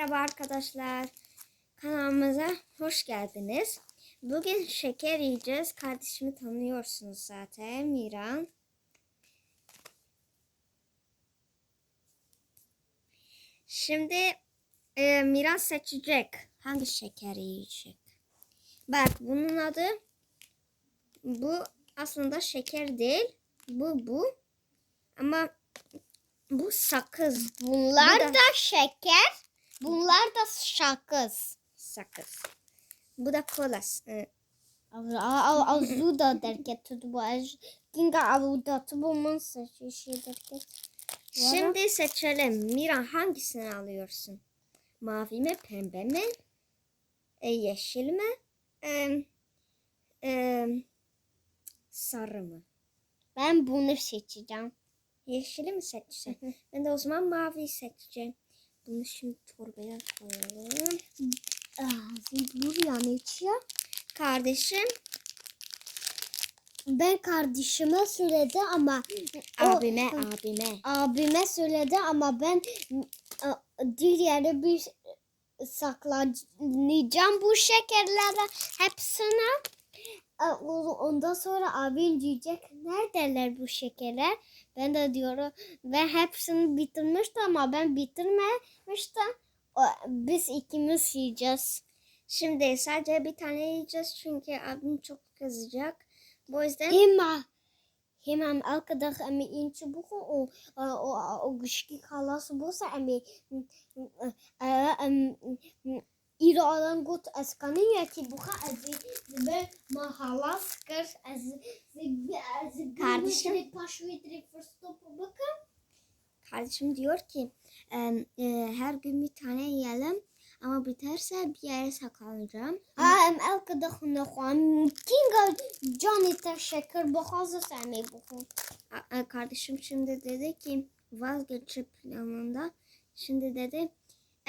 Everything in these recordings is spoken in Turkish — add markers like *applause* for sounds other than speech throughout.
Merhaba arkadaşlar. Kanalımıza hoş geldiniz. Bugün şeker yiyeceğiz. Kardeşimi tanıyorsunuz zaten. Miran. Şimdi e, Miran seçecek. Hangi şekeri yiyecek? Bak bunun adı bu aslında şeker değil. Bu bu. Ama bu sakız. Bunlar Bu da- da şeker, bunlar da sakız. sakız. Bu da kola. Ee, Azu da derket bu. Kinga avuda tubumun saçı şey derket. Şimdi seçelim. Miran hangisini alıyorsun? Mavi mi, pembe mi? E, yeşil mi? E, e, sarı mı? Ben bunu seçeceğim. Yeşili mi seçeceksin? ben de o zaman mavi seçeceğim. Bunu şimdi torbaya koyalım. Dur yani içiyor. Kardeşim, Ben kardeşime söyledi ama o, abime, abime. abime söyledi ama ben diğeri bir saklayacağım bu şekerleri hepsini. E, Ondan sonra abim diyecek neredeler bu şekerler? Ben de diyorum ve hepsini bitirmişti ama ben bitirmemiştim. Biz ikimiz yiyeceğiz. Şimdi sadece bir tane yiyeceğiz çünkü abim çok kızacak. Bu yüzden Immer. Hemen arkadaş emi inçi bu o o o o güçlü kalası bu sa emi em iro alan gut ya ki bu ha az be mahalas kır az az Kardeşim. paş vitri fırstop bakın. Kardeşim diyor ki "Em, e, her gün bir tane yiyelim ama biterse bir yere saklanacağım. Ha em arkadaş ne kuan kinga Johnny teşekkür bu hazır emi bu. Kardeşim şimdi dedi ki vazgeçip planında. Şimdi dedi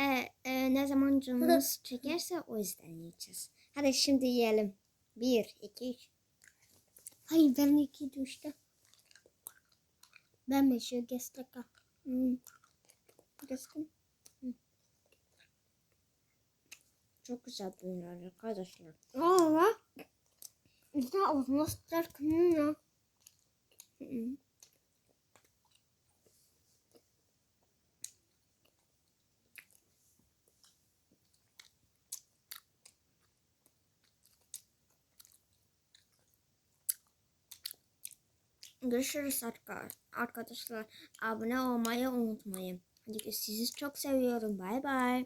"E, e, ne zaman canımız *laughs* çekerse o yüzden yiyeceğiz. Hadi şimdi yiyelim. Bir, iki, üç. Hayır ben iki düştü. Ben meşhur gesteka. Hmm. Kestim. Hmm. Çok güzel bunlar arkadaşlar. Aa. İşte olmazlar kınıyor. Hmm. Görüşürüz arka- arkadaşlar. Abone olmayı unutmayın. Sizi çok seviyorum. Bay bay.